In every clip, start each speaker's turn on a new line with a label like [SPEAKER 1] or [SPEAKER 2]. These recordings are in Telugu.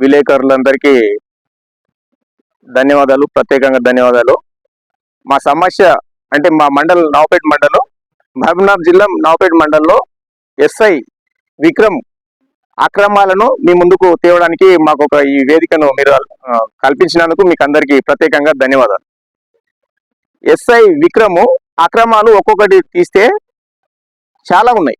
[SPEAKER 1] విలేకరులందరికీ ధన్యవాదాలు ప్రత్యేకంగా ధన్యవాదాలు. మా సమస్య అంటే మా మండల్ నవపేట మండలం మహబూబ్నాథ్ జిల్లా నవపేట మండలంలో ఎస్ఐ విక్రమ్ అక్రమాలను మీ ముందుకు తేవడానికి మాకు ఒక ఈ వేదికను మీరు కల్పించినందుకు మీకు అందరికీ ప్రత్యేకంగా ధన్యవాదాలు. ఎస్ఐ విక్రమ్ అక్రమాలు ఒక్కొక్కటి తీస్తే చాలా ఉన్నాయి.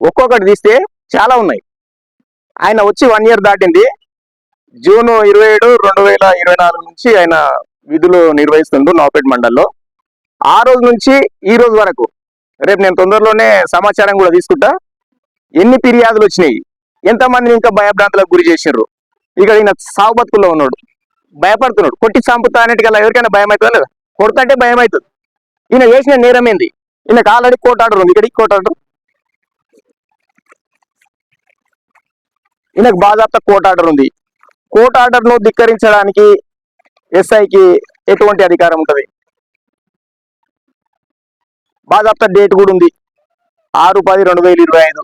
[SPEAKER 1] ఒక్కొక్కటి తీస్తే చాలా ఉన్నాయి. ఆయన వచ్చి వన్ ఇయర్ దాటింది. జూన్ ఇరవై ఏడు రెండు వేల ఇరవై నాలుగు నుంచి ఆయన విధులు నిర్వహిస్తుండు నాపేట్ మండల్లో. ఆ రోజు నుంచి ఈ రోజు వరకు రేపు నేను తొందరలోనే సమాచారం కూడా తీసుకుంటా. ఎన్ని ఫిర్యాదులు వచ్చినాయి? ఎంతమందిని ఇంకా భయభ్రాంతులకు గురి చేసిండ్రు ఇక్కడ ఈయన సాగు బతుకుల్లో ఉన్నాడు. భయపడుతున్నాడు. కొట్టి చంపుతా అనేటికల్లా ఎవరికైనా భయం అవుతుందా లేదా? కొడుతుంటే భయం అవుతుంది. ఈయన చేసిన నేరం ఏంది? ఈయనకు ఆల్రెడీ కోర్టు ఆర్డర్ ఉంది ఇక్కడికి కోర్టు ఈయనకు బాధాప్త కోర్టు ఆర్డర్ ఉంది. కోర్టు ఆర్డర్ను ధిక్కరించడానికి ఎస్ఐకి ఎటువంటి అధికారం ఉంటుంది? బాధాప్త డేట్ కూడా ఉంది. ఆరు పది రెండు వేల ఇరవై ఐదు.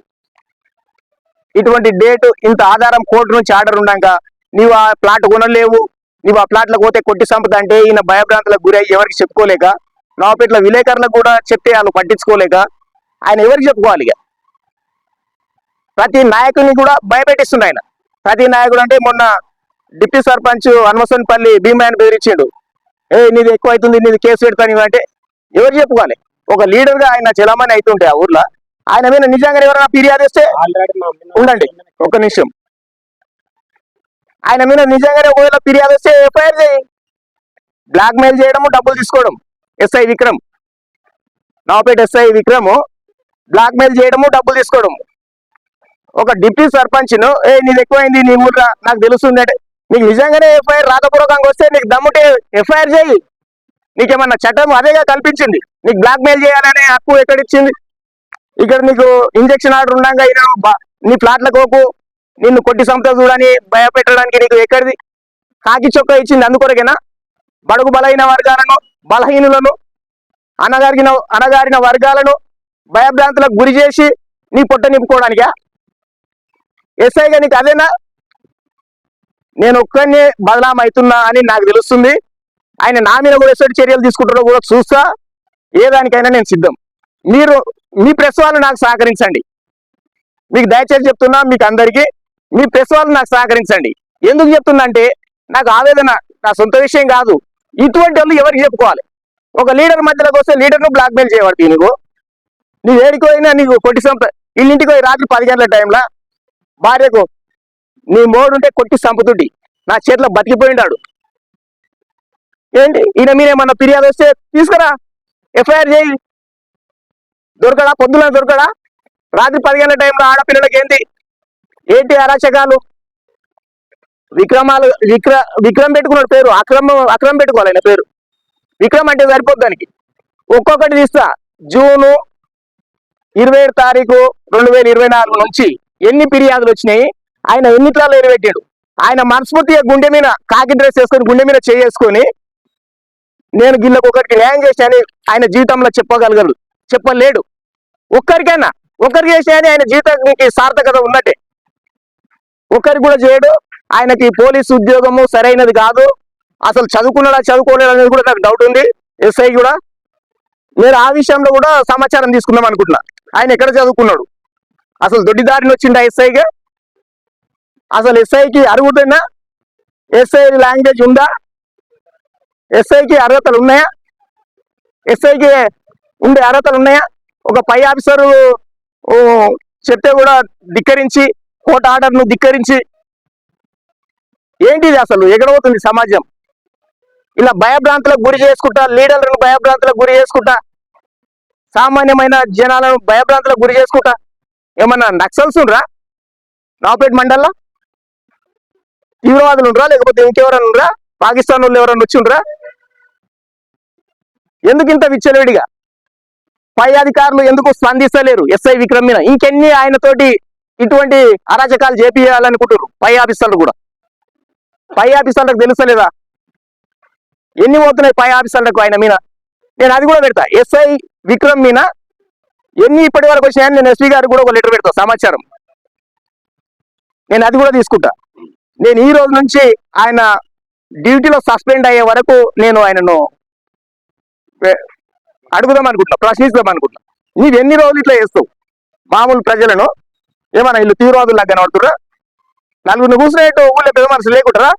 [SPEAKER 1] ఇటువంటి డేట్ ఇంత ఆధారం కోర్టు నుంచి ఆర్డర్ ఉన్నాక నీవు ఆ ప్లాట్ కొనలేవు. నీవు ఆ ప్లాట్లకు పోతే కొట్టి సంపద అంటే ఈయన భయభ్రాంతులకు గురై ఎవరికి చెప్పుకోలేక నవపేట్ల విలేకరులకు కూడా చెప్తే వాళ్ళు పట్టించుకోలేక ఆయన ఎవరికి చెప్పుకోవాలి ఇక? ప్రతి నాయకుడిని కూడా భయపెట్టిస్తుండు ఆయన. ప్రతి నాయకుడు అంటే మొన్న డిప్యూటీ సర్పంచ్ హనుమసన్పల్లి భీమాయని బెదిరించాడు. ఏ నీది ఎక్కువ అవుతుంది నీది కేసు పెడతాను అంటే ఎవరు చెప్పుకోవాలి? ఒక లీడర్గా ఆయన చలామణి అవుతుంటే ఆ ఊర్లో. ఆయన మీద నిజంగా ఎవరైనా ఫిర్యాదు చేస్తే ఉండండి ఒక నిమిషం. ఆయన మీద నిజంగానే ఒకవేళ ఫిర్యాదు వస్తే ఎఫ్ఐఆర్ చేయి. బ్లాక్ మెయిల్ చేయడము డబ్బులు తీసుకోవడం. S I Vikram. Navapeta S I Vikram. Blackmail చేయడము డబ్బులు తీసుకోవడం. ఒక డిప్యూటీ సర్పంచ్ను ఏ నీది ఎక్కువైంది నీ ఊర్లో నాకు తెలుస్తుందంటే నీకు నిజంగానే ఎఫ్ఐఆర్ రాతపూర్వకంగా వస్తే నీకు దమ్ముటే ఎఫ్ఐఆర్ చేయి. నీకేమన్నా చట్టం అదేగా కల్పించింది? నీకు బ్లాక్ మెయిల్ చేయాలనే హక్కు ఎక్కడిచ్చింది? ఇక్కడ నీకు ఇంజక్షన్ ఆర్డర్ ఉండగా ఈయన నీ ప్లాట్ల కోకు నిన్ను కొట్టి సంపద చూడని భయపెట్టడానికి నీకు ఎక్కడిది? కాకి చొక్క ఇచ్చింది అందుకొరకేనా? బడుగు బలహీన వర్గాలను బలహీనులను అనగారిన అనగారిన వర్గాలను భయభ్రాంతులకు గురి చేసి నీ పొట్ట నింపుకోవడానికా? ఎస్ఐగా నీకు అదేనా? నేను ఒక్కనే బదనాం అవుతున్నా అని నాకు తెలుస్తుంది. ఆయన నా మీద కూడా ఎటువంటి చర్యలు తీసుకుంటారో కూడా చూస్తా. ఏ దానికైనా నేను సిద్ధం. మీరు మీ ప్రెస్ వాళ్ళు నాకు సహకరించండి. మీకు దయచేసి చెప్తున్నా మీకు అందరికీ మీ ప్రెస్ వాళ్ళు నాకు సహకరించండి. ఎందుకు చెప్తున్నా అంటే నాకు ఆవేదన నా సొంత విషయం కాదు. ఇటువంటి వాళ్ళు ఎవరికి చెప్పుకోవాలి? ఒక లీడర్ మధ్యలోకి వస్తే లీడర్ను బ్లాక్మెయిల్ చేయబడుతుంది నీకు. నువ్వు ఏడికి పోయినా నీకు కొట్టి సంప ఇల్లింటికి పోయి రాత్రి పది గంటల టైంలో భార్యకు నీ మోడుంటే కొట్టి సంపుతుండి నా చేతిలో బతికిపోయిండాడు. ఏంటి? ఈయన మీరేమన్నా ఫిర్యాదు వస్తే తీసుకురా. ఎఫ్ఐఆర్ చేయి. దొరకడా? పొద్దున దొరకడా? రాత్రి పది గంటల టైంలో ఆడపిల్లలకి ఏంటి? ఏంటి అరాచకాలు? విక్రమాలు విక్ర విక్రమ్ పెట్టుకున్నాడు పేరు. అక్రమం అక్రమం పెట్టుకోవాలి ఆయన పేరు. విక్రమ్ అంటే సరిపోద్ది దానికి. ఒక్కొక్కటి తీస్తా. జూను ఇరవై తారీఖు రెండు వేల ఇరవై నాలుగు నుంచి ఎన్ని ఫిర్యాదులు వచ్చినాయి? ఆయన ఎన్నిట్లో ఎరబెట్టాడు ఆయన మనస్ఫూర్తిగా గుండె మీద కాకి డ్రెస్ వేసుకొని గుండె మీద చేసుకొని నేను గిళ్ళకు ఒకరికి న్యాయం చేశాను ఆయన జీవితంలో చెప్పగలగరు చెప్పలేడు. ఒక్కరికైనా ఒక్కరికి చేసేది ఆయన జీవితానికి సార్థకత ఉన్నట్టే. ఒకరికి కూడా చేయడు. ఆయనకి పోలీసు ఉద్యోగము సరైనది కాదు. అసలు చదువుకున్నాడా చదువుకోలేడా అనేది కూడా నాకు డౌట్ ఉంది. ఎస్ఐ కూడా. మీరు ఆ విషయంలో కూడా సమాచారం తీసుకుందాం అనుకుంటున్నా. ఆయన ఎక్కడ చదువుకున్నాడు? అసలు దొడ్డిదారిని వచ్చిండ ఎస్ఐగా అసలు ఎస్ఐకి అరుగుతున్నా ఎస్ఐ లాంగ్వేజ్ ఉందా? ఎస్ఐకి అర్హతలు ఉన్నాయా? ఎస్ఐకి ఉండే అర్హతలు ఉన్నాయా? ఒక పై ఆఫీసరు చెప్తే కూడా ధిక్కరించి కోర్టు ఆర్డర్ను ధిక్కరించి. ఏంటిది అసలు? ఎగడవుతుంది సమాజం? ఇలా భయభ్రాంతులకు గురి చేసుకుంటా లీడర్లను భయభ్రాంతులకు గురి చేసుకుంటా సామాన్యమైన జనాలను భయభ్రాంతులకు గురి చేసుకుంటా ఏమన్నా నక్సల్స్ ఉండరా? నాపేట్ మండల్లో? తీవ్రవాదులు ఉండరా? లేకపోతే ఇంకెవరైనా ఉండరా? పాకిస్తాన్ వాళ్ళు ఎవరైనా వచ్చి ఉండరా? ఎందుకు ఇంత విచ్చలవిడిగా? పై అధికారులు ఎందుకు స్పందిస్తలేరు ఎస్ఐ విక్రమ్ మీద ఇంకెన్ని ఆయనతోటి ఇటువంటి అరాచకాలు చేపియాలనుకుంటారు పై ఆఫీసర్లు కూడా. పై ఆఫీసర్లకు తెలుస్తలేదా? ఎన్ని పోతున్నాయి పై ఆఫీసర్లకు ఆయన మీద నేను అది కూడా పెడతా. ఎస్ఐ విక్రమ్ మీన ఎన్ని ఇప్పటి వరకు వచ్చినాయని నేను ఎస్పీ గారికి కూడా ఒక లెటర్ పెడతా సమాచారం. నేను అది కూడా తీసుకుంటా. నేను ఈ రోజు నుంచి ఆయన డ్యూటీలో సస్పెండ్ అయ్యే వరకు నేను ఆయనను అడుగుదాం అనుకుంటున్నా ప్రశ్నిస్తాం అనుకుంటున్నా. నీవు ఎన్ని రోజులు ఇట్లా చేస్తావు? మామూలు ప్రజలను ఏమన్నా వీళ్ళు తీవ్రవాదులు కనబడుతురా నలుగురిని కూర్చునేట్టు ఊళ్ళో పెద్ద మనుషులు లేకుంటారా?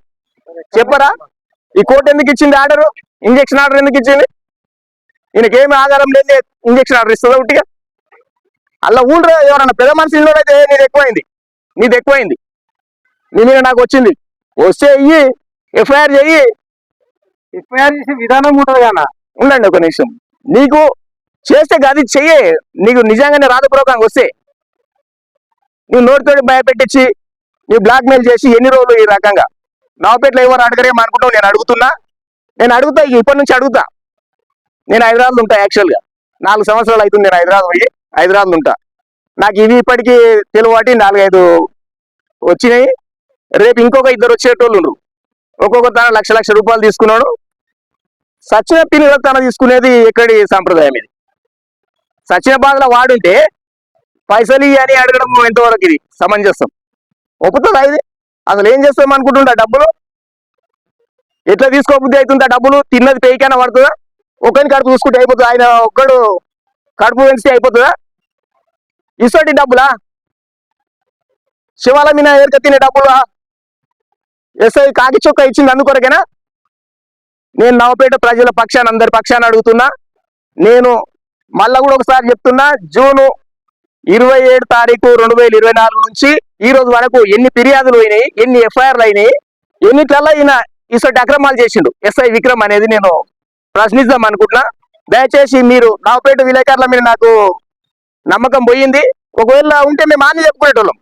[SPEAKER 1] చెప్పరా? ఈ కోర్టు ఎందుకు ఇచ్చింది ఆర్డరు? ఇంజక్షన్ ఆర్డర్ ఎందుకు ఇచ్చింది? ఈయనకేమి ఆధారం లేదు ఇంజక్షన్ ఆర్డర్ ఇస్తుందా ఉట్టిగా? అలా ఊళ్ళో ఎవరన్నా పెద్ద మనిషి అయితే నీది ఎక్కువైంది? నీది ఎక్కువైంది. నీ మీద నాకు వచ్చింది. వస్తే ఇయ్యి ఎఫ్ఐఆర్ చెయ్యి
[SPEAKER 2] ఎఫ్ఐఆర్ చేసే విధానం ఉంటుంది కదా
[SPEAKER 1] ఉండండి ఒక నిమిషం. నీకు చేస్తే గది చెయ్యే. నీకు నిజంగానే రాజపూర్వకంగా వస్తే. నువ్వు నోటితోటి భయపెట్టించి నీ బ్లాక్ మెయిల్ చేసి ఎన్ని రోజులు ఈ రకంగా? నవపేటలో ఎవరు అడగరేమో అనుకుంటావు నేను అడుగుతున్నా. నేను అడుగుతా ఇప్పటి నుంచి అడుగుతా. నేను హైదరాబాద్ ఉంటా యాక్చువల్గా నాలుగు సంవత్సరాలు అవుతుంది నేను హైదరాబాద్ పోయి. హైదరాబాద్ ఉంటా. నాకు ఇవి ఇప్పటికీ తెలుగువాటి నాలుగైదు వచ్చినాయి. రేపు ఇంకొక ఇద్దరు వచ్చేటోళ్ళు ఒక్కొక్క తన లక్ష లక్ష రూపాయలు తీసుకున్నాడు. సచిన పిల్లల తన తీసుకునేది ఇక్కడి సాంప్రదాయం ఇది? సచిన బాధలో వాడుంటే పైసలు అని అడగడం ఎంతవరకు ఇది? సమంజసం. ఒప్పుతుందా ఇది? అసలు ఏం చేస్తాం అనుకుంటుంటా డబ్బులు? ఎట్లా తీసుకోబుద్ధి అవుతుందా డబ్బులు? తిన్నది పెయికైనా పడుతుందా? ఒకరిని కడుపు చూసుకుంటే అయిపోతుంది? ఆయన ఒక్కడు కడుపు పెంచితే అయిపోతుందా? ఇసోటి డబ్బులా? శివాల మీద ఏరిక తినే డబ్బులా? ఎస్ఐ కాకి చొక్క ఇచ్చింది అందుకొరకేనా నేను నవపేట ప్రజల పక్షాన్ని అందరి పక్షాన్ని అడుగుతున్నా. నేను మళ్ళా కూడా ఒకసారి చెప్తున్నా జూను ఇరవై ఏడు తారీఖు రెండు వేల ఇరవై నాలుగు నుంచి ఈ రోజు వరకు ఎన్ని ఫిర్యాదులు అయినాయి ఎన్ని ఎఫ్ఐఆర్లు అయినాయి ఎన్నిట్లలో ఈయన ఇసటి అక్రమాలు చేసిండు. ఎస్ఐ విక్రమ్ అనేది నేను ప్రశ్నిద్దాం అనుకుంటున్నా. దయచేసి మీరు నవపేట విలేకరుల మీద నాకు నమ్మకం పోయింది. ఒకవేళ ఉంటే మేము ఆని చెప్పుకునేటోళ్ళం.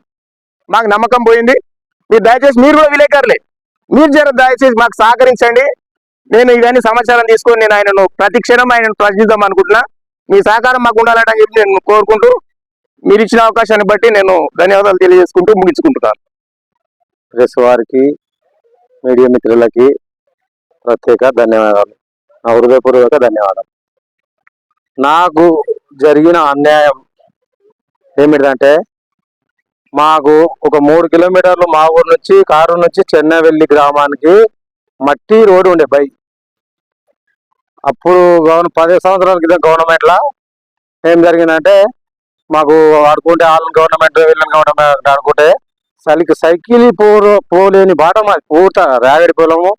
[SPEAKER 1] మాకు నమ్మకం పోయింది. మీరు దయచేసి మీరు కూడా విలేకరులే. మీరు జర దయచేసి మాకు సహకరించండి. నేను ఇవన్నీ సమాచారం తీసుకొని నేను ఆయనను ప్రతి క్షణం ఆయనను ప్రశ్నిద్దాం అనుకుంటున్నా. మీ సహకారం మాకు ఉండాలని చెప్పి నేను కోరుకుంటూ మీరు ఇచ్చిన అవకాశాన్ని బట్టి నేను ధన్యవాదాలు తెలియజేసుకుంటూ ముగించుకుంటున్నాను.
[SPEAKER 2] ప్రెస్ వారికి మీడియా మిత్రులకి ప్రత్యేక ధన్యవాదాలు. నా హృదయపూర్వక ధన్యవాదాలు. నాకు జరిగిన అన్యాయం ఏమిటంటే మాకు ఒక మూడు కిలోమీటర్లు మా ఊరు నుంచి కారు నుంచి చెన్నైవెల్లి గ్రామానికి మట్టి రోడ్డు ఉండే బై. అప్పుడు గవర్న పది సంవత్సరాల క్రితం గవర్నమెంట్లో ఏం జరిగిందంటే మాకు ఆడుకుంటే వాళ్ళని గవర్నమెంట్ వీళ్ళని గవర్నమెంట్ ఆడుకుంటే సలికి సైకిల్ పోరు పోలేని బాట మాది పూర్త రాగడి పొలము.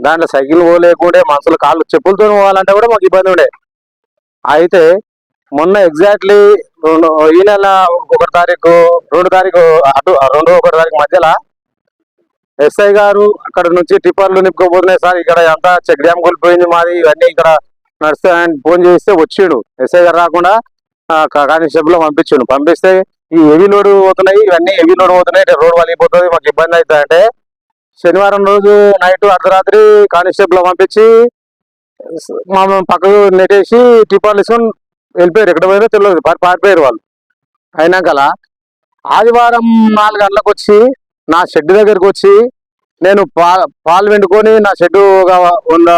[SPEAKER 2] దాంట్లో సైకిల్ పోలేకుంటే మనుషులు కాళ్ళు చెప్పులతో పోవాలంటే కూడా మాకు ఇబ్బంది ఉండే. అయితే మొన్న ఎగ్జాక్ట్లీ రెండు ఈ నెల ఒకటి తారీఖు రెండు తారీఖు అటు రెండు ఒకటి తారీఖు మధ్యలో ఎస్ఐ గారు అక్కడ నుంచి టిప్పర్లు నింపుకోబోతున్నాయి సార్. ఇక్కడ అంతా చెక్ డ్యామ్ కోల్పోయింది మాది ఇవన్నీ ఇక్కడ నడుస్తాయని ఫోన్ చేస్తే వచ్చిండు. ఎస్ఐ గారు రాకుండా కానిస్టేబుల్ పంపించిండు. పంపిస్తే ఈ హెవీ లోడ్ పోతున్నాయి ఇవన్నీ హెవీ లోడ్ పోతున్నాయి అంటే రోడ్ వలిగిపోతుంది మాకు ఇబ్బంది అవుతుంది అంటే శనివారం రోజు నైట్ అర్ధరాత్రి కానిస్టేబుల్ పంపించి మా పక్కకు నెట్టేసి టిప్పర్లు తీసుకొని వెళ్ళిపోయారు ఎక్కడ పోయారో తెలియదు పారిపోయారు వాళ్ళు. అయినాకలా ఆదివారం నాలుగు గంటలకు వచ్చి నా షెడ్ దగ్గరకు వచ్చి నేను పా పాలు వెండుకొని నా షెడ్ ఒక వంద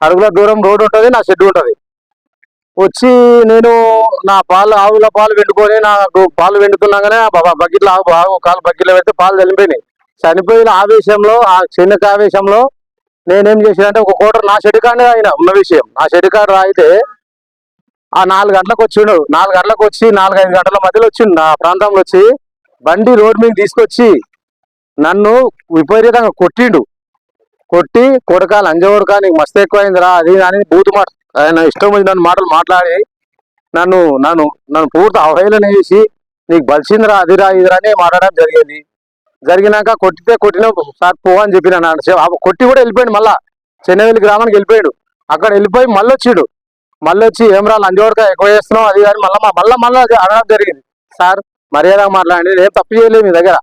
[SPEAKER 2] అరుగుల దూరం రోడ్ ఉంటుంది నా షెడ్ ఉంటుంది. వచ్చి నేను నా పాలు ఆవుల పాలు వెండుకొని నాకు పాలు వెండుతున్నాగానే బకెట్లో ఆవు ఆవు కాలు బకెట్లో పెడితే పాలు చనిపోయినాయి. చనిపోయిన ఆవేశంలో ఆ చిన్న ఆవేశంలో నేనేం చేసానంటే ఒక కోటర్ నా షెడ్ కాడే ఆయన ఉన్న విషయం. నా షెడ్ కాడ రాయితే ఆ నాలుగు గంటలకు వచ్చిండు. నాలుగు గంటలకు వచ్చి నాలుగు ఐదు గంటల మధ్యలో వచ్చిండు. నా ప్రాంతంలో వచ్చి బండి రోడ్ మీద తీసుకొచ్చి నన్ను విపరీతంగా కొట్టిండు. కొట్టి కొడక అంజవరకా నీకు మస్తు ఎక్కువైందిరా అది అని బూతు మాట ఆయన ఇష్టం వచ్చి నన్ను మాటలు మాట్లాడి నన్ను నన్ను నన్ను పూర్తి అవహేళన చేసి నీకు బలిసిందిరా అదిరా ఇదిరా అని మాట్లాడడం జరిగింది. జరిగినాక కొట్టితే కొట్టిన సార్ పో అని చెప్పిన నాన్న. కొట్టి కూడా వెళ్ళిపోయాడు మళ్ళా. చెన్నవెల్లి గ్రామానికి వెళ్ళిపోయాడు. అక్కడ వెళ్ళిపోయి మళ్ళీ వచ్చిండు మళ్ళీ వచ్చి ఏం రా లంజవడక ఎక్కువ చేస్తున్నావు? అది కానీ మళ్ళీ మళ్ళీ మళ్ళీ అడగడం జరిగింది. సార్ మర్యాద మాట్లాడండి. ఏం తప్పు చేయలేదు మీ దగ్గర.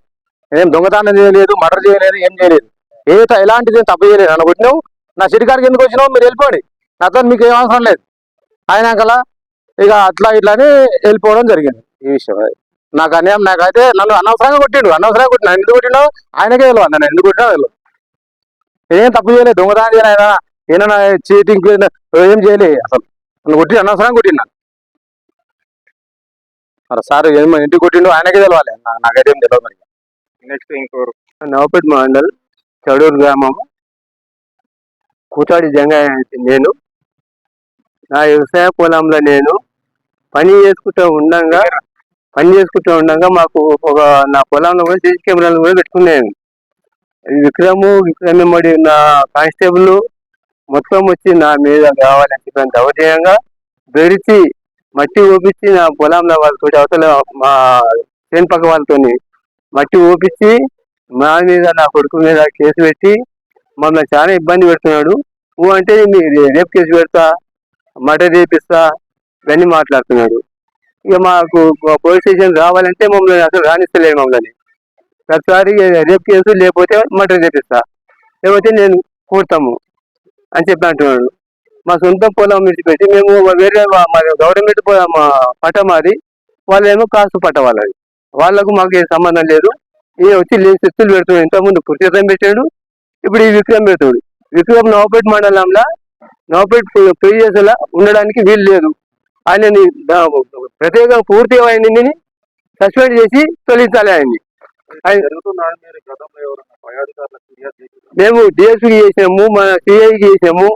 [SPEAKER 2] ఏం దొంగతనం చేయలేదు మర్డర్ చేయలేదు ఏం చేయలేదు. ఏ ఎలాంటిది ఏం తప్పు చేయలేదు. నన్ను కొట్టినావు నా సిరికాడికి ఎందుకు వచ్చినావు? మీరు వెళ్ళిపోండి. నాతో మీకు ఏం అవసరం లేదు. అయినాకలా ఇక అట్లా ఇట్లా అని వెళ్ళిపోవడం జరిగింది. ఈ విషయం నాకు అన్యాయం నాకైతే నన్ను అనవసరంగా కొట్టిండు. అనవసరంగా కొట్టిన ఎందుకు కొట్టిండో ఆయనకే తెలియదు. నన్ను ఎందుకు కొట్టినా తెలియదు. ఏం తప్పు చేయలేదు. దొంగతనం చేయను ఆయన. ఏమైనా చీటింగ్ ఏం చేయలేదు అసలు. నన్ను కొట్టి అనవసరంగా కొట్టిండు? మరి సార్ ఏమో ఇంటికి కొట్టిండు ఆయనకే తెలవాలి. నాకైతే ఏం తెలియదు మరి.
[SPEAKER 3] నెక్స్ట్ ఇంకోరు
[SPEAKER 4] నవపేట మండల్ చడూరు గ్రామం. కూతాడి జంగా నేను. నా వ్యవసాయ పొలంలో నేను పని చేసుకుంటూ ఉండంగా పని చేసుకుంటూ ఉండంగా మాకు ఒక నా పొలంలో కూడా సీసీ కెమెరాలు కూడా పెట్టుకున్నాను. విక్రము విక్రమ్ మరి నా కానిస్టేబుల్ మొత్తం వచ్చి నా మీద కావాలని చెప్పిన దౌర్జన్యంగా బెరిచి మట్టి ఊపించి నా పొలంలో వాళ్ళతో అవతల మా చేను పక్క వాళ్ళతోని మట్టి ఊపించి మా మీద నా కొడుకు మీద కేసు పెట్టి మమ్మల్ని చాలా ఇబ్బంది పెడుతున్నాడు. నువ్వు అంటే రేపు కేసు పెడతా మటర్ రేపిస్తా ఇవన్నీ మాట్లాడుతున్నాడు. ఇక మాకు పోలీస్ స్టేషన్ రావాలంటే మమ్మల్ని అసలు రాణిస్తలేదు మమ్మల్ని. ప్రతిసారి రేపు కేసు లేకపోతే మటర్ రేపిస్తా లేకపోతే నేను కూడతాము అని చెప్పి అంటున్నాడు మా సొంత పొలం విడిచిపెట్టి మేము వేరే మా- గవర్నమెంట్ మా పట్ట మాది వాళ్ళేమో కాసు పట్టవాళ్ళని వాళ్ళకు మాకు ఏ సంబంధం లేదు. ఈ వచ్చి శక్తులు పెడుతున్నాడు ఇంతకుముందు పురుషోత్తం పెట్టాడు. ఇప్పుడు ఈ విక్రమ్ పెడుతున్నాడు విక్రమ్ నవపేట మండలంలో నవపేట ప్రీవియస్ ఉండడానికి వీలు లేదు. ఆయనని ప్రత్యేకంగా పూర్తిగా ఆయనని సస్పెండ్ చేసి తొలగించాలి ఆయన్ని. మేము డిఎస్పీకి చేసినాము మన సిఐకి చేసినాము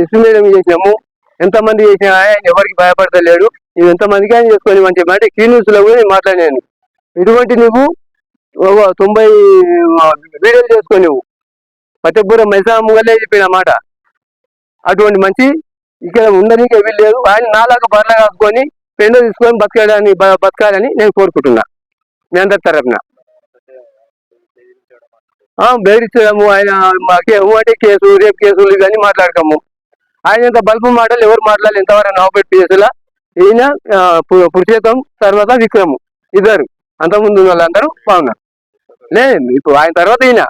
[SPEAKER 4] ఎస్పీ చేసినాము ఎంతమంది చేసినా ఆయన ఎవరికి భయపడతలేడు. నువ్వు ఎంతమందికి ఆయన చేసుకొని మంచి మాట కీ న్యూస్లో కూడా నేను మాట్లాడాను ఇటువంటి నువ్వు ఒక తొంభై వీడియోలు చేసుకొని నువ్వు. పట్టపురం మైసాముగలే చెప్పిన మాట. అటువంటి మంచి ఇక్కడ ఉండడానికి వీల్లేదు. ఆయన నాలాగా బర్ల కాసుకొని పెండ తీసుకొని బతకడానికి బతకాలని నేను కోరుకుంటున్నా. మీ అందరి తరఫున ఆ, బెదిరించడము ఆయన. మాకే అంటే కేసు రేపు కేసులు ఇవన్నీ మాట్లాడతాము. ఆయన ఇంత బల్బు మాటలు ఎవరు మాట్లాడలేదు ఇంతవరకు నవపేట కేసుల ఈయన ఆ, పు- పురుషోత్తం తర్వాత విక్రము ఇద్దరు. అంతకుముందు వాళ్ళందరూ బాగున్నారు. లేదు ఇప్పుడు ఆయన తర్వాత ఈయన.